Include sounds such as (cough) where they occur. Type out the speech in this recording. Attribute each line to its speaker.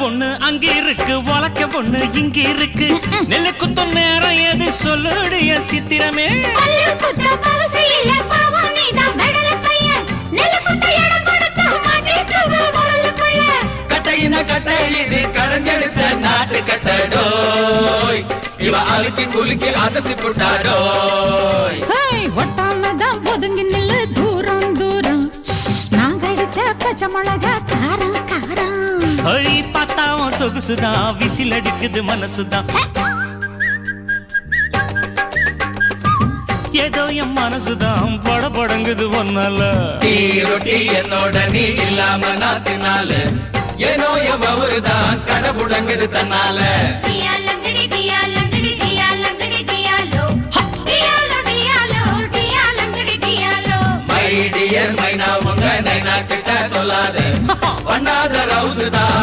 Speaker 1: ஒண்ணு அங்க இருக்கு உலக்க ஒண்ணு இங்க இருக்கு. நெல்லு குத்தும் நேரம் எது சொல்லுடைய சித்திரமே?
Speaker 2: கட்டை இது கடைஞ்செடுத்த நாட்டு கட்டடோய் இவ அழுக்கி குலுக்கி அசத்தி புட்டாடோய்
Speaker 3: ஒட்டாமதான் ஒதுங்கி நில்லு தூரம் தூரம். நாங்க அடிச்ச பச்சை மிளகா காரம் காரம்.
Speaker 1: ஐ பார்த்தாவும் சொகுசுதான் விசில் அடிக்குது மனசுதான் ஏதோ என் மனசுதான் பட படங்குது ஒன்னால
Speaker 2: டீ ரொட்டி என்னோட நீ இல்லாம நான் தின்னால. ஏனோ எவ்வளவு தான் கடை புடங்குது தன்னால.
Speaker 4: டியா லங்கடி
Speaker 2: சொல்லாத. (laughs) பண்ணாத ரவுசு தான்.